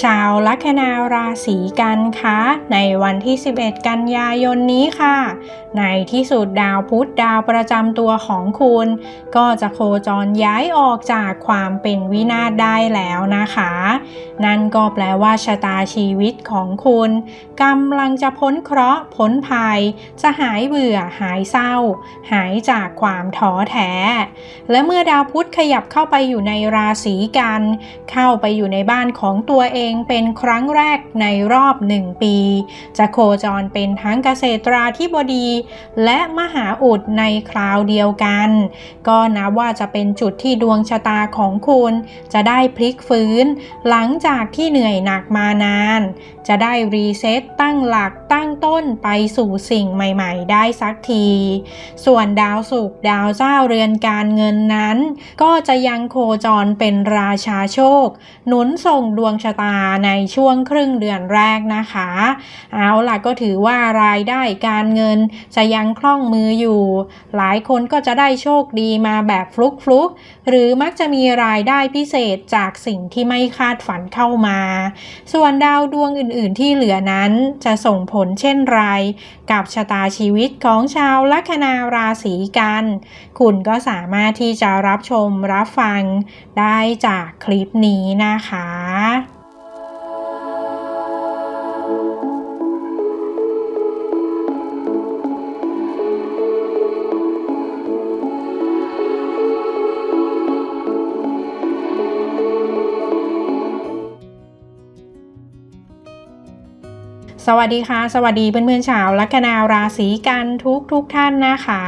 ชาวลัคนาราศีกันคะในวันที่ 11 กันยายนนี้ค่ะ ในที่สุดดาวพุธดาวประจำตัวของคุณ ก็จะโคจรย้ายออกจากความเป็นวินาศได้แล้วนะคะ นั่นก็แปลว่าชะตาชีวิตของคุณกำลังจะพ้นเคราะห์พ้นภัย จะหายเบื่อหายเศร้า หายจากความท้อแท้ และเมื่อดาวพุธขยับเข้าไปอยู่ในราศีกัน เข้าไปอยู่ในบ้านของตัวเองเป็นครั้งแรกในรอบหนึ่งปี จะโคจรเป็นทั้งเกษตราธิบดี และมหาอุดในคราวเดียวกัน ก็นับว่าจะเป็นจุดที่ดวงชะตาของคุณจะได้พลิกฟื้น หลังจากที่เหนื่อยหนักมานาน จะได้รีเซ็ตตั้งหลักตั้งต้นไปสู่สิ่งใหม่ๆ ได้สักที ส่วนดาวศุกร์ดาวเจ้าเรือนการเงินนั้น ก็จะยังโคจรเป็นราชาโชค หนุนส่งดวงชะตาในช่วงครึ่งเดือนแรกนะคะ เอาล่ะก็ถือว่ารายได้การเงินจะยังคล่องมืออยู่ หลายคนก็จะได้โชคดีมาแบบฟลุกฟลุกหรือมักจะมีรายได้พิเศษจากสิ่งที่ไม่คาดฝันเข้ามา ส่วนดาวดวงอื่นๆที่เหลือนั้นจะส่งผลเช่นไร กับชะตาชีวิตของชาวลัคนาราศีกัน คุณก็สามารถที่จะรับชมรับฟังได้จากคลิปนี้นะคะ สวัสดีค่ะ สวัสดีเพื่อนๆชาวลัคนาราศีกันทุกทุกท่านนะคะ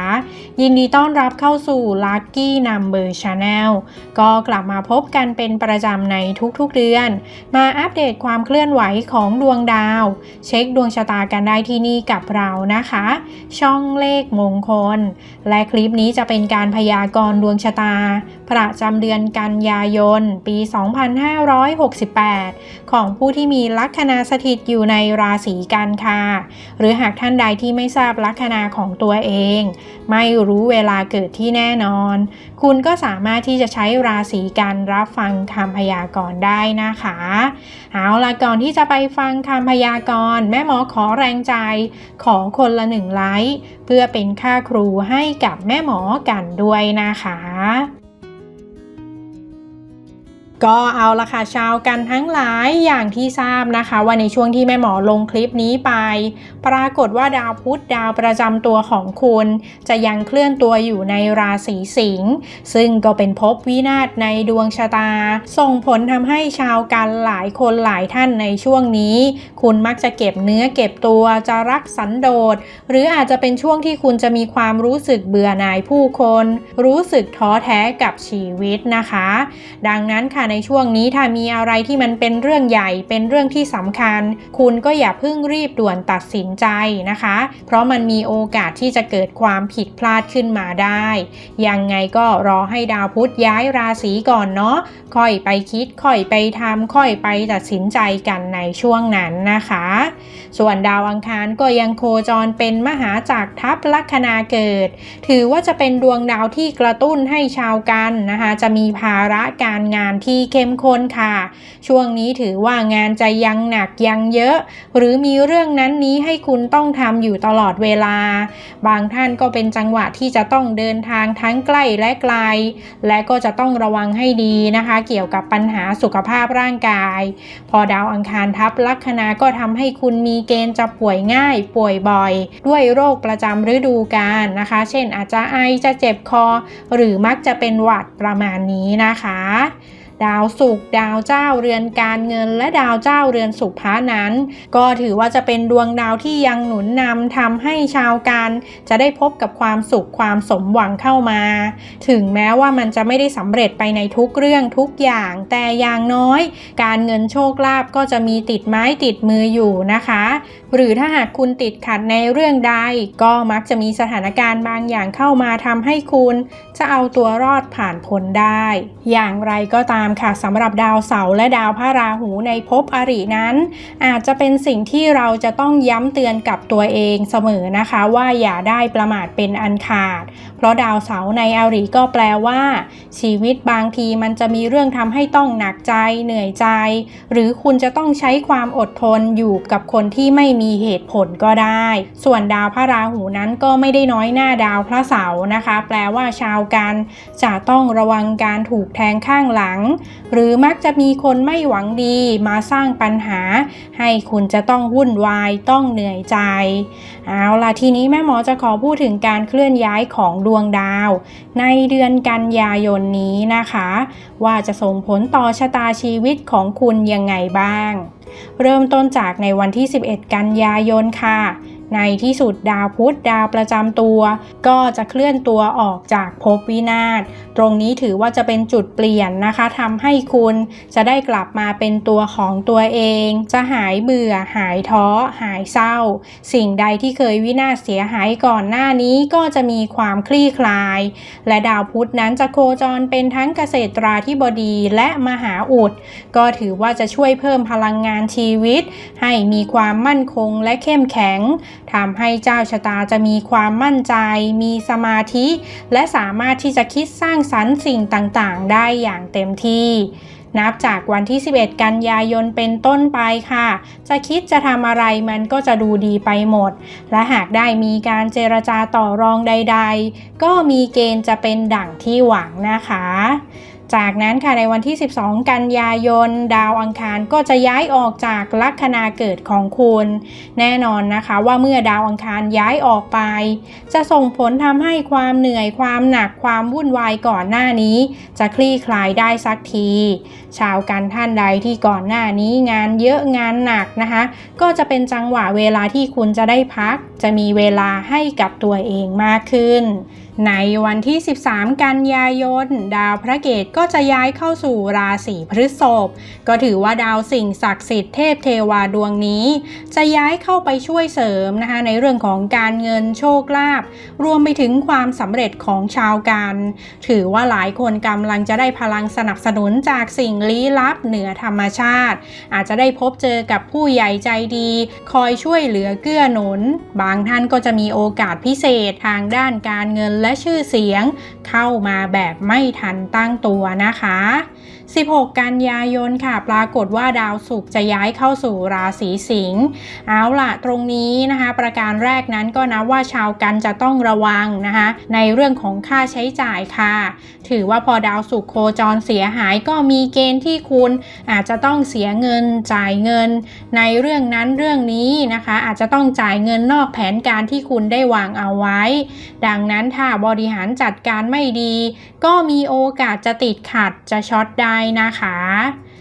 ยินดีต้อนรับเข้าสู่ Lucky Number Channel ก็กลับมาพบกันเป็นประจำในทุกๆเดือน มาอัปเดตความเคลื่อนไหวของดวงดาว เช็คดวงชะตากันได้ที่นี่กับเรานะคะ ช่องเลขมงคล และคลิปนี้จะเป็นการพยากรณ์ดวงชะตา ประจำเดือนกันยายน ปี 2568 ของผู้ที่มีลัคนาสถิตอยู่ในราศีกันค่ะ หรือหากท่านใดที่ไม่ทราบลัคนาของตัวเอง ไม่รู้เวลาเกิดที่แน่นอน คุณก็สามารถที่จะใช้ราศีกันรับฟังคำพยากรณ์ได้นะคะ เอาละก่อนที่จะไปฟังคำพยากรณ์แม่หมอขอแรงใจขอคนละหนึ่งไลค์เพื่อเป็นค่าครูให้กับแม่หมอกันด้วยนะคะ ก็เอาละค่ะชาวกันทั้งหลายอย่างที่ทราบนะคะ ว่าในช่วงที่แม่หมอลงคลิปนี้ไป ปรากฏว่าดาวพุธดาวประจำตัวของคุณ จะยังเคลื่อนตัวอยู่ในราศีสิงห์ซึ่งก็เป็นภพวินาศในดวงชะตา ส่งผลทำให้ชาวกันหลายคนหลายท่านในช่วงนี้ คุณมักจะเก็บเนื้อเก็บตัวจะรักสันโดษ หรืออาจจะเป็นช่วงที่คุณจะมีความรู้สึกเบื่อหน่ายผู้คน รู้สึกท้อแท้กับชีวิตนะคะ ดังนั้นค่ะในช่วงนี้ถ้ามีอะไรที่มันเป็นเรื่องใหญ่เป็นเรื่องที่สำคัญ คุณก็อย่าเพิ่งรีบด่วนตัดสินใจนะคะ เพราะมันมีโอกาสที่จะเกิดความผิดพลาดขึ้นมาได้ ยังไงก็รอให้ดาวพุธย้ายราศีก่อนเนาะค่อยไปคิดค่อยไปทำค่อยไปตัดสินใจกันในช่วงนั้นนะคะ ส่วนดาวอังคารก็ยังโคจรเป็นมหาจากรทัพลัคนาเกิด ถือว่าจะเป็นดวงดาวที่กระตุ้นให้ชาวกันนะคะจะมีภาระการงานที่เข้มข้นค่ะ ช่วงนี้ถือว่างานจะยังหนักยังเยอะ หรือมีเรื่องนั้นนี้ให้คุณต้องทำอยู่ตลอดเวลา บางท่านก็เป็นจังหวะที่จะต้องเดินทางทั้งใกล้และไกล และก็จะต้องระวังให้ดีนะคะ เกี่ยวกับปัญหาสุขภาพร่างกาย พอดาวอังคารทับลัคนาก็ทำให้คุณมีเกณฑ์จะป่วยง่าย ป่วยบ่อย ด้วยโรคประจำฤดูกาลนะคะ เช่นอาจจะไอจะเจ็บคอ หรือมักจะเป็นหวัดประมาณนี้นะคะ ดาวศุกร์ดาวเจ้าเรือนการเงิน และดาวเจ้าเรือนสุภานั้น ก็ถือว่าจะเป็นดวงดาวที่ยังหนุนนำทำให้ชาวการ จะได้พบกับความสุขความสมหวังเข้ามา ถึงแม้ว่ามันจะไม่ได้สำเร็จไปในทุกเรื่องทุกอย่าง แต่อย่างน้อย การเงินโชคลาภก็จะมีติดไม้ติดมืออยู่นะคะ หรือถ้าหากคุณติดขัดในเรื่องใด ก็มักจะมีสถานการณ์บางอย่างเข้ามาทำให้คุณ จะเอาตัวรอดผ่านพ้นได้ อย่างไรก็ตามค่ะสำหรับดาวเสาร์และดาวพระราหูในภพอรินั้น อาจจะเป็นสิ่งที่เราจะต้องย้ำเตือนกับตัวเองเสมอนะคะ ว่าอย่าได้ประมาทเป็นอันขาด เพราะดาวเสาร์ในอริก็แปลว่า ชีวิตบางทีมันจะมีเรื่องทำให้ต้องหนักใจเหนื่อยใจ หรือคุณจะต้องใช้ความอดทนอยู่กับคนที่ไม่มีเหตุผลก็ได้ ส่วนดาวพระราหูนั้นก็ไม่ได้น้อยหน้าดาวพระเสาร์นะคะ แปลว่าชาวกันจะต้องระวังการถูกแทงข้างหลังหรือมักจะมีคนไม่หวังดีมาสร้างปัญหา ให้คุณจะต้องวุ่นวายต้องเหนื่อยใจ เอาล่ะทีนี้แม่หมอจะขอพูดถึงการเคลื่อนย้ายของดวงดาว ในเดือนกันยายนนี้นะคะ ว่าจะส่งผลต่อชะตาชีวิตของคุณยังไงบ้าง เริ่มต้นจากในวันที่ 11 กันยายนค่ะในที่สุดดาวพุธดาวประจำตัว ก็จะเคลื่อนตัวออกจากภพวินาศ ตรงนี้ถือว่าจะเป็นจุดเปลี่ยนนะคะทำให้คุณจะได้กลับมาเป็นตัวของตัวเอง จะหายเบื่อ หายท้อ หายเศร้า สิ่งใดที่เคยวินาศเสียหายก่อนหน้านี้ก็จะมีความคลี่คลาย และดาวพุธนั้นจะโคจรเป็นทั้งเกษตราธิบดีและมหาอุด ก็ถือว่าจะช่วยเพิ่มพลังงานชีวิต ให้มีความมั่นคงและเข้มแข็งทำให้เจ้าชะตาจะมีความมั่นใจ มีสมาธิ และสามารถที่จะคิดสร้างสรรค์สิ่งต่างๆ ได้อย่างเต็มที่ นับจากวันที่ 11 กันยายนเป็นต้นไปค่ะ จะคิดจะทำอะไรมันก็จะดูดีไปหมด และหากได้มีการเจรจาต่อรองใด ๆ ก็มีเกณฑ์จะเป็นดั่งที่หวังนะคะ จากนั้นค่ะในวันที่ 12 กันยายน ดาวอังคารก็จะย้ายออกจากลัคนาเกิดของคุณ แน่นอนนะคะว่าเมื่อดาวอังคารย้ายออกไป จะส่งผลทำให้ความเหนื่อยความหนักความวุ่นวายก่อนหน้านี้ จะคลี่คลายได้สักที ชาวกันท่านใดที่ก่อนหน้านี้งานเยอะงานหนักนะคะ ก็จะเป็นจังหวะเวลาที่คุณจะได้พัก จะมีเวลาให้กับตัวเองมากขึ้น ในวันที่ 13 กันยายน ดาวพระเกตก็จะย้ายเข้าสู่ราศีพฤษภ ก็ถือว่าดาวสิ่งศักดิ์สิทธิ์เทพเทวาดวงนี้ จะย้ายเข้าไปช่วยเสริมนะคะในเรื่องของการเงินโชคลาภรวมไปถึงความสำเร็จของชาวกัน ถือว่าหลายคนกำลังจะได้พลังสนับสนุนจากสิ่งลี้ลับเหนือธรรมชาติ อาจจะได้พบเจอกับผู้ใหญ่ใจดี คอยช่วยเหลือเกื้อหนุน บางท่านก็จะมีโอกาสพิเศษทางด้านการเงินและและชื่อเสียง เข้ามาแบบไม่ทันตั้งตัวนะคะ 16 กันยายนค่ะ ปรากฏว่าดาวศุกร์จะย้ายเข้าสู่ราศีสิงห์เอาล่ะตรงนี้นะคะ ประการแรกนั้นก็นะว่าชาวกันจะต้องระวังนะคะ ในเรื่องของค่าใช้จ่ายค่ะ ถือว่าพอดาวศุกร์โคจรเสียหายก็มีเกณฑ์ที่คุณอาจจะต้องเสียเงินจ่ายเงิน ในเรื่องนั้นเรื่องนี้นะคะ อาจจะต้องจ่ายเงินนอกแผนการที่คุณได้วางเอาไว้ ดังนั้นถ้าบริหารจัดการไม่ดี ก็มีโอกาสจะติดขัดจะช็อตได้นะคะ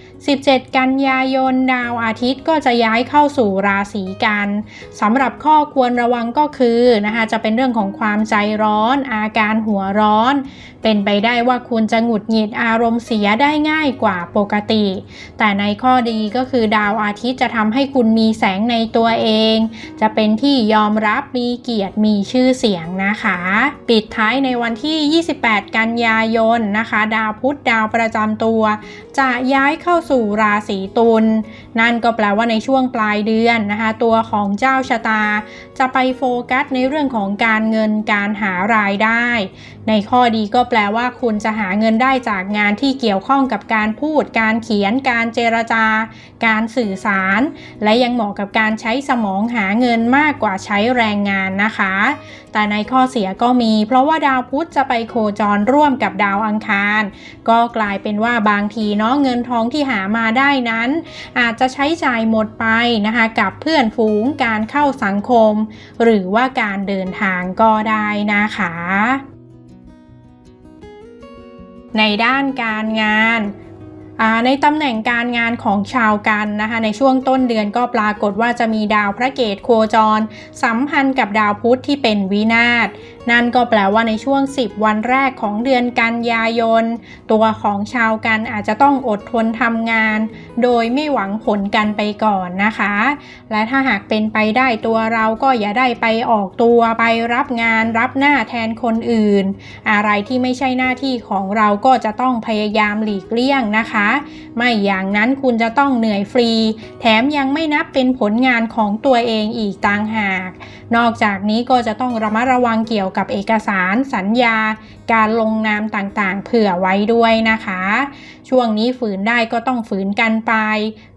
17 กันยายนดาวอาทิตย์ก็จะย้ายเข้าสู่ราศีกันสำหรับข้อควรระวังก็คือนะคะจะเป็นเรื่องของความใจร้อน อาการหัวร้อนเป็นไปได้ว่าคุณจะหงุดหงิดอารมณ์เสียได้ง่ายกว่าปกติ แต่ในข้อดีก็คือดาวอาทิตย์จะทำให้คุณมีแสงในตัวเอง จะเป็นที่ยอมรับมีเกียรติมีชื่อเสียงนะคะ ปิดท้ายในวันที่ 28 กันยายนนะคะ ดาวพุธดาวประจำตัว จะย้ายเข้าสู่ราศีตุลนั่นก็แปลว่าในช่วงปลายเดือนนะคะ ตัวของเจ้าชะตา จะไปโฟกัสในเรื่องของการเงินการหารายได้ ในข้อดีก็แปลว่าคุณจะหาเงินได้จากงานที่เกี่ยวข้องกับการพูด การเขียน การเจรจา การสื่อสาร และยังเหมาะกับการใช้สมองหาเงินมากกว่าใช้แรงงานนะคะ แต่ในข้อเสียก็มี เพราะว่าดาวพุธจะไปโคจรร่วมกับดาวอังคาร ก็กลายเป็นว่าบางทีเนาะเงินทองที่หามาได้นั้น อาจจะใช้จ่ายหมดไปนะคะ กับเพื่อนฝูงการเข้าสังคม หรือว่าการเดินทางก็ได้นะคะ ในด้านการงานในตำแหน่งการงานของชาวกันนะคะในช่วงต้นเดือนก็ปรากฏว่าจะมีดาวพระเกตโคจร สัมพันธ์กับดาวพุธที่เป็นวินาศ นั่นก็แปลว่าในช่วง 10 วันแรกของเดือนกันยายน ตัวของชาวกันอาจจะต้องอดทนทำงาน โดยไม่หวังผลกันไปก่อนนะคะ และถ้าหากเป็นไปได้ตัวเราก็อย่าได้ไปออกตัวไปรับงานรับหน้าแทนคนอื่น อะไรที่ไม่ใช่หน้าที่ของเราก็จะต้องพยายามหลีกเลี่ยงนะคะ ไม่อย่างนั้นคุณจะต้องเหนื่อยฟรี แถมยังไม่นับเป็นผลงานของตัวเองอีกต่างหาก นอกจากนี้ก็จะต้องระมัดระวังเกี่ยวกับับเอกสารสัญญา การลงนามต่างๆ เผื่อไว้ด้วยนะคะ ช่วงนี้ฝืนได้ก็ต้องฝืนกันไป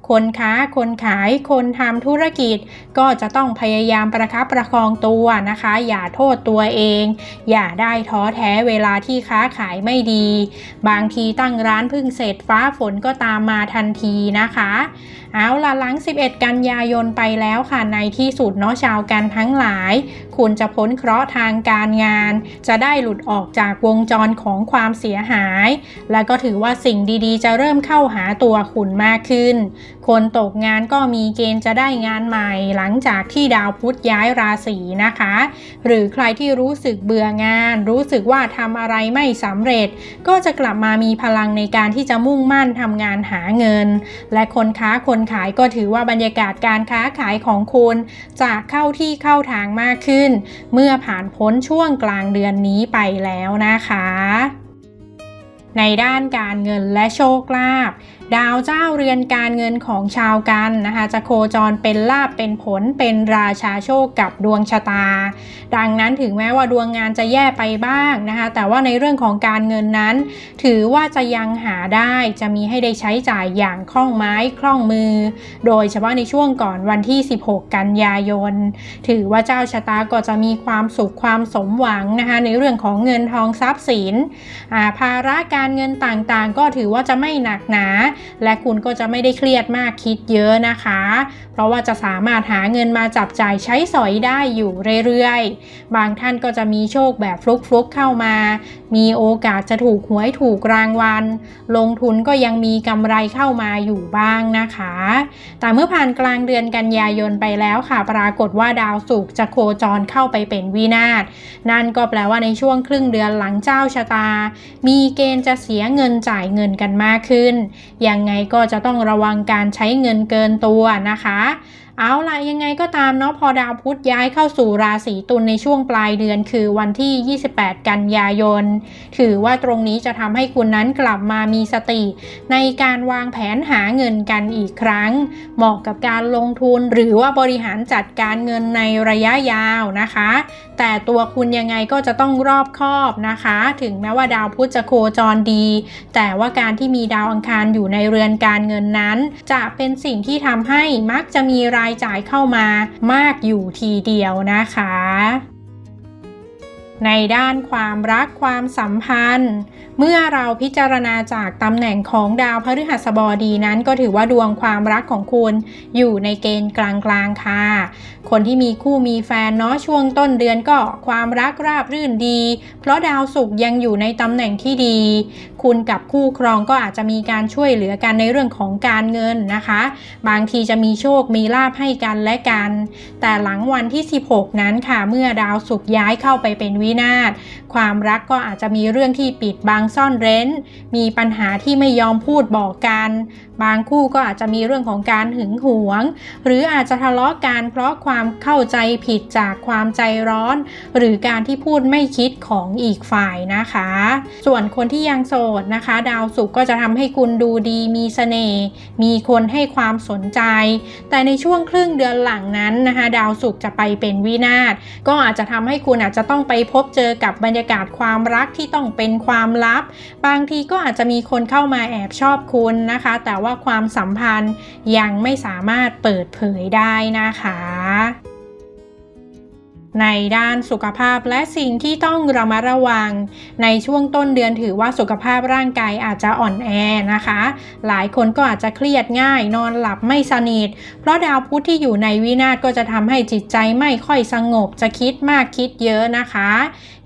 คนค้า คนขาย คนทำธุรกิจ ก็จะต้องพยายามประคับประคองตัวนะคะ อย่าโทษตัวเอง อย่าได้ท้อแท้เวลาที่ค้าขายไม่ดี บางทีตั้งร้านพิ่งเสร็จฟ้าฝนก็ตามมาทันทีนะคะ เอาล่ะหลัง 11 กันยายนไปแล้วค่ะในที่สุดเนาะชาวกันทั้งหลาย คุณจะพ้นเคราะห์ทางการงาน จะได้หลุดออกจากวงจรของความเสียหาย และก็ถือว่าสิ่งดีๆ จะเริ่มเข้าหาตัวคุณมากขึ้นคนตกงานก็มีเกณฑ์จะได้งานใหม่หลังจากที่ดาวพุธย้ายราศีนะคะ หรือใครที่รู้สึกเบื่องาน รู้สึกว่าทำอะไรไม่สำเร็จ ก็จะกลับมามีพลังในการที่จะมุ่งมั่นทำงานหาเงิน และคนค้าคนขายก็ถือว่าบรรยากาศการค้าขายของคุณจะเข้าที่เข้าทางมากขึ้น เมื่อผ่านพ้นช่วงกลางเดือนนี้ไปแล้วนะคะ ในด้านการเงินและโชคลาภ ดาวเจ้าเรือนการเงินของชาวกันนะคะจะโคจรเป็นลาบเป็นผลเป็นราชาโชคกับดวงชะตา ดังนั้นถึงแม้ว่าดวงงานจะแย่ไปบ้างนะคะแต่ว่าในเรื่องของการเงินนั้น ถือว่าจะยังหาได้จะมีให้ได้ใช้จ่ายอย่างคล่องไม้คล่องมือ โดยเฉพาะในช่วงก่อนวันที่ 16 กันยายน ถือว่าเจ้าชะตาก็จะมีความสุขความสมหวังนะคะในเรื่องของเงินทองทรัพย์สินภาระการเงินต่างๆ ก็ถือว่าจะไม่หนักหนาและคุณก็จะไม่ได้เครียดมากคิดเยอะนะคะ เพราะว่าจะสามารถหาเงินมาจับจ่ายใช้สอยได้อยู่เรื่อยๆ บางท่านก็จะมีโชคแบบฟลุกๆเข้ามา มีโอกาสจะถูกหวยถูกรางวัล ลงทุนก็ยังมีกำไรเข้ามาอยู่บ้างนะคะ แต่เมื่อผ่านกลางเดือนกันยายนไปแล้วค่ะ ปรากฏว่าดาวศุกร์จะโคจรเข้าไปเป็นวินาศ นั่นก็แปลว่าในช่วงครึ่งเดือนหลังเจ้าชะตา มีเกณฑ์จะเสียเงินจ่ายเงินกันมากขึ้น ยังไงก็จะต้องระวังการใช้เงินเกินตัวนะคะ เอาละยังไงก็ตามเนาะพอดาวพุธย้ายเข้าสู่ราศีตุลในช่วงปลายเดือนคือวันที่ 28 กันยายน ถือว่าตรงนี้จะทำให้คุณนั้นกลับมามีสติ ในการวางแผนหาเงินกันอีกครั้ง เหมาะกับการลงทุนหรือว่าบริหารจัดการเงินในระยะยาวนะคะ แต่ตัวคุณยังไงก็จะต้องรอบคอบนะคะ ถึงแม้ว่าดาวพุธจะโคจรดี แต่ว่าการที่มีดาวอังคารอยู่ในเรือนการเงินนั้น จะเป็นสิ่งที่ทำให้มักจะมีรายจ่ายเข้ามามากอยู่ทีเดียวนะคะ ในด้านความรักความสัมพันธ์เมื่อเราพิจารณาจากตำแหน่งของดาวพฤหัสบดีนั้น ก็ถือว่าดวงความรักของคุณอยู่ในเกณฑ์กลางๆค่ะ คนที่มีคู่มีแฟนเนาะช่วงต้นเดือนก็ความรักราบรื่นดี เพราะดาวศุกร์ยังอยู่ในตำแหน่งที่ดี คุณกับคู่ครองก็อาจจะมีการช่วยเหลือกันในเรื่องของการเงินนะคะ บางทีจะมีโชคมีลาภให้กันและกัน แต่หลังวันที่ 16 นั้นค่ะ เมื่อดาวศุกร์ย้ายเข้าไปเป็นวินาศความรักก็อาจจะมีเรื่องที่ปิดบังซ่อนเร้น มีปัญหาที่ไม่ยอมพูดบอกกัน บางคู่ก็อาจจะมีเรื่องของการหึงหวง หรืออาจจะทะเลาะกันเพราะความเข้าใจผิดจากความใจร้อน หรือการที่พูดไม่คิดของอีกฝ่ายนะคะ ส่วนคนที่ยังโสดนะคะ ดาวศุกร์ก็จะทำให้คุณดูดีมีเสน่ห์มีคนให้ความสนใจ แต่ในช่วงครึ่งเดือนหลังนั้นนะคะ ดาวศุกร์จะไปเป็นวินาศก็อาจจะทำให้คุณอาจจะต้องไปพบเจอกับบรรยากาศความรักที่ต้องเป็นความลับบางทีก็อาจจะมีคนเข้ามาแอบชอบคุณนะคะ แต่ว่าความสัมพันธ์ยังไม่สามารถเปิดเผยได้นะคะ ในด้านสุขภาพและสิ่งที่ต้องระมัดระวัง ในช่วงต้นเดือนถือว่าสุขภาพร่างกายอาจจะอ่อนแอนะคะ หลายคนก็อาจจะเครียดง่าย นอนหลับไม่สนิทเพราะดาวพุธที่อยู่ในวินาศก็จะทำให้จิตใจไม่ค่อยสงบจะคิดมากคิดเยอะนะคะ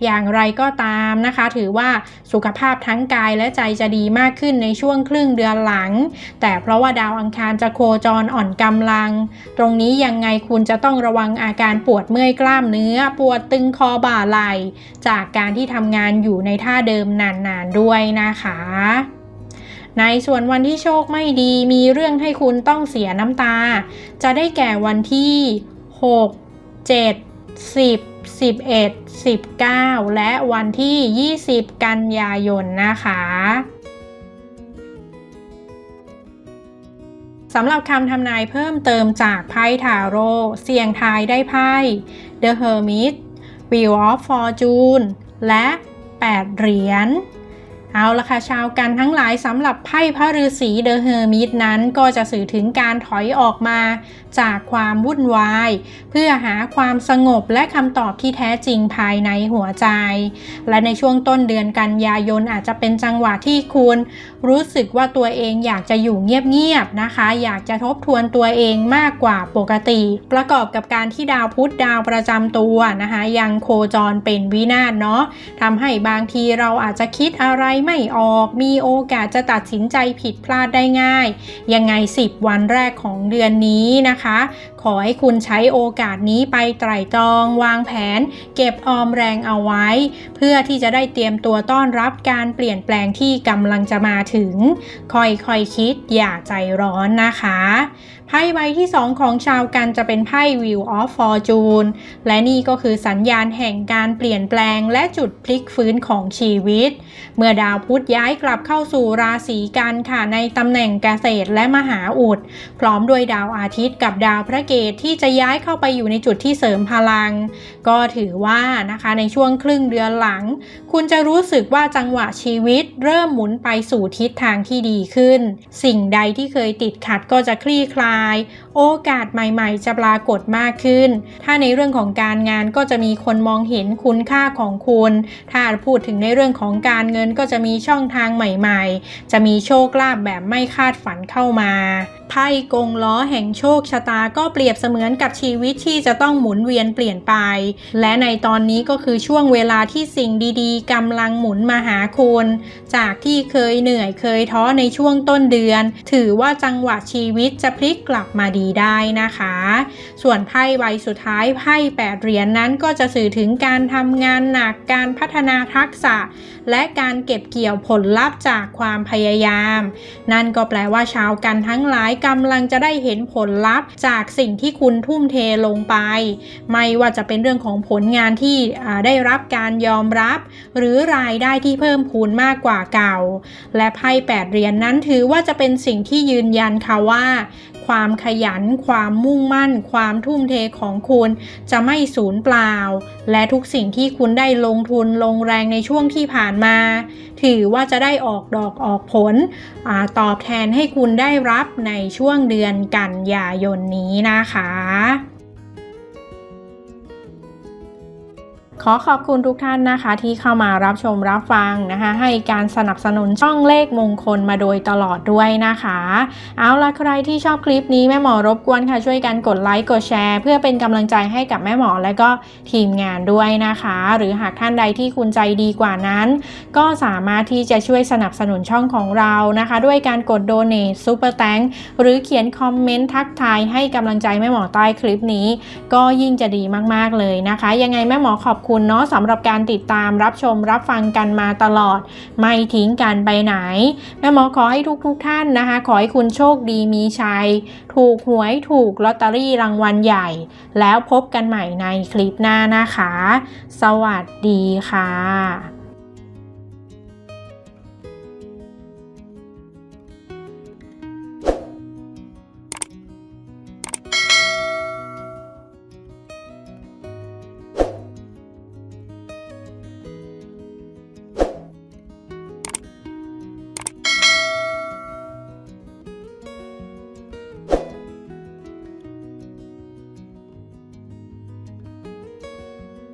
อย่างไรก็ตามนะคะ ถือว่าสุขภาพทั้งกายและใจจะดีมากขึ้นในช่วงครึ่งเดือนหลัง แต่เพราะว่าดาวอังคารจะโคจรอ่อนกำลัง ตรงนี้ยังไงคุณจะต้องระวังอาการปวดเมื่อยกล้ามเนื้อเนื้อปวดตึงคอบ่าไหล่จากการที่ทำงานอยู่ในท่าเดิมนานๆด้วยนะคะ ในส่วนวันที่โชคไม่ดีมีเรื่องให้คุณต้องเสียน้ำตา จะได้แก่วันที่ 6 7 10 11 19 และวันที่ 20 กันยายนนะคะ สำหรับคำทำนายเพิ่มเติมจากไพ่ทาโร่เสี่ยงทายได้ไพ่ The Hermit Wheel of Fortune และ 8 เหรียญ เอาละค่ะชาวกันทั้งหลายสำหรับไพ่พระฤาษีเดอะเฮอร์มิตนั้นก็จะสื่อถึงการถอยออกมาจากความวุ่นวาย เพื่อหาความสงบและคำตอบที่แท้จริงภายในหัวใจ และในช่วงต้นเดือนกันยายนอาจจะเป็นจังหวะที่คุณ รู้สึกว่าตัวเองอยากจะอยู่เงียบๆนะคะ อยากจะทบทวนตัวเองมากกว่าปกติ ประกอบกับการที่ดาวพุธดาวประจำตัวนะคะ ยังโคจรเป็นวินาศเนาะทำให้บางทีเราอาจจะคิดอะไรไม่ออก มีโอกาสจะตัดสินใจผิดพลาดได้ง่าย ยังไง 10 วันแรกของเดือนนี้นะคะ ขอให้คุณใช้โอกาสนี้ไปไตร่ตรอง วางแผน เก็บออมแรงเอาไว้ เพื่อที่จะได้เตรียมตัวต้อนรับการเปลี่ยนแปลงที่กำลังจะมาถึง ค่อยๆคคิดอย่าใจร้อนนะคะ พ่ใบที่ 2 ของชาวกันจะเป็นไพ่ Wheel of Fortune และนี่ก็คือสัญญาณแห่งการเปลี่ยนแปลงและจุดพลิกฟื้นของชีวิต เมื่อดาวพุธย้ายกลับเข้าสู่ราศีกันค่ะในตำแหน่งเกษตรและมหาอุด พร้อมด้วยดาวอาทิตย์กับดาวพระเกตที่จะย้ายเข้าไปอยู่ในจุดที่เสริมพลัง ก็ถือว่านะคะในช่วงครึ่งเดือนหลัง คุณจะรู้สึกว่าจังหวะชีวิต เริ่มหมุนไปสู่ทิศทางที่ดีขึ้น สิ่งใดที่เคยติดขัดก็จะคลี่คลาย2 โอกาสใหม่ๆ จะปรากฏมากขึ้น ถ้าในเรื่องของการงานก็จะมีคนมองเห็นคุณค่าของคุณ ถ้าพูดถึงในเรื่องของการเงินก็จะมีช่องทางใหม่ๆ จะมีโชคลาภแบบไม่คาดฝันเข้ามา ไพ่กงล้อแห่งโชคชะตาก็เปรียบเสมือนกับชีวิตที่จะต้องหมุนเวียนเปลี่ยนไป และในตอนนี้ก็คือช่วงเวลาที่สิ่งดีๆกำลังหมุนมาหาคุณ จากที่เคยเหนื่อยเคยท้อในช่วงต้นเดือน ถือว่าจังหวะชีวิตจะพลิกกลับมาดีดีได้นะคะ ส่วนไพ่ใบสุดท้ายไพ่แปดเหรียญนนั้นก็จะสื่อถึงการทำงานหนักการพัฒนาทักษะ และการเก็บเกี่ยวผลลัพธ์จากความพยายาม นั่นก็แปลว่าชาวกันทั้งหลายกำลังจะได้เห็นผลลัพธ์ จากสิ่งที่คุณทุ่มเทลงไป ไม่ว่าจะเป็นเรื่องของผลงานที่ได้รับการยอมรับ หรือรายได้ที่เพิ่มพูนมากกว่าเก่า และไพ่แปดเหรียญนนั้นถือว่าจะเป็นสิ่งที่ยืนยันค่ะว่า ความขยัน ความมุ่งมั่น ความทุ่มเทของคุณจะไม่สูญเปล่า และทุกสิ่งที่คุณได้ลงทุนลงแรงในช่วงที่ผ่านมา ถือว่าจะได้ออกดอกออกผลอตอบแทนให้คุณได้รับในช่วงเดือนกันยายนนี้นะคะ ขอขอบคุณทุกท่านนะคะ ที่เข้ามารับชมรับฟังนะคะ ให้การสนับสนุนช่องเลขมงคลมาโดยตลอดด้วยนะคะ เอาละใครที่ชอบคลิปนี้แม่หมอรบกวนค่ะช่วยกันกดไลค์กดแชร์ เพื่อเป็นกำลังใจให้กับแม่หมอและก็ทีมงานด้วยนะคะ หรือหากท่านใดที่คุณใจดีกว่านั้น ก็สามารถที่จะช่วยสนับสนุนช่องของเรานะคะ ด้วยการกดโดเนทซูเปอร์แตงหรือเขียนคอมเมนต์ทักทายให้กำลังใจแม่หมอใต้คลิปนี้ ก็ยิ่งจะดีมากๆเลยนะคะ ยังไงแม่หมอขอบคุณเนาะสำหรับการติดตามรับชมรับฟังกันมาตลอด ไม่ทิ้งกันไปไหน แม่หมอขอให้ทุกๆทท่านนะคะ ขอให้คุณโชคดีมีชัย ถูกหวยถูกลอตเตอรี่รางวัลใหญ่ แล้วพบกันใหม่ในคลิปหน้านะคะ สวัสดีค่ะ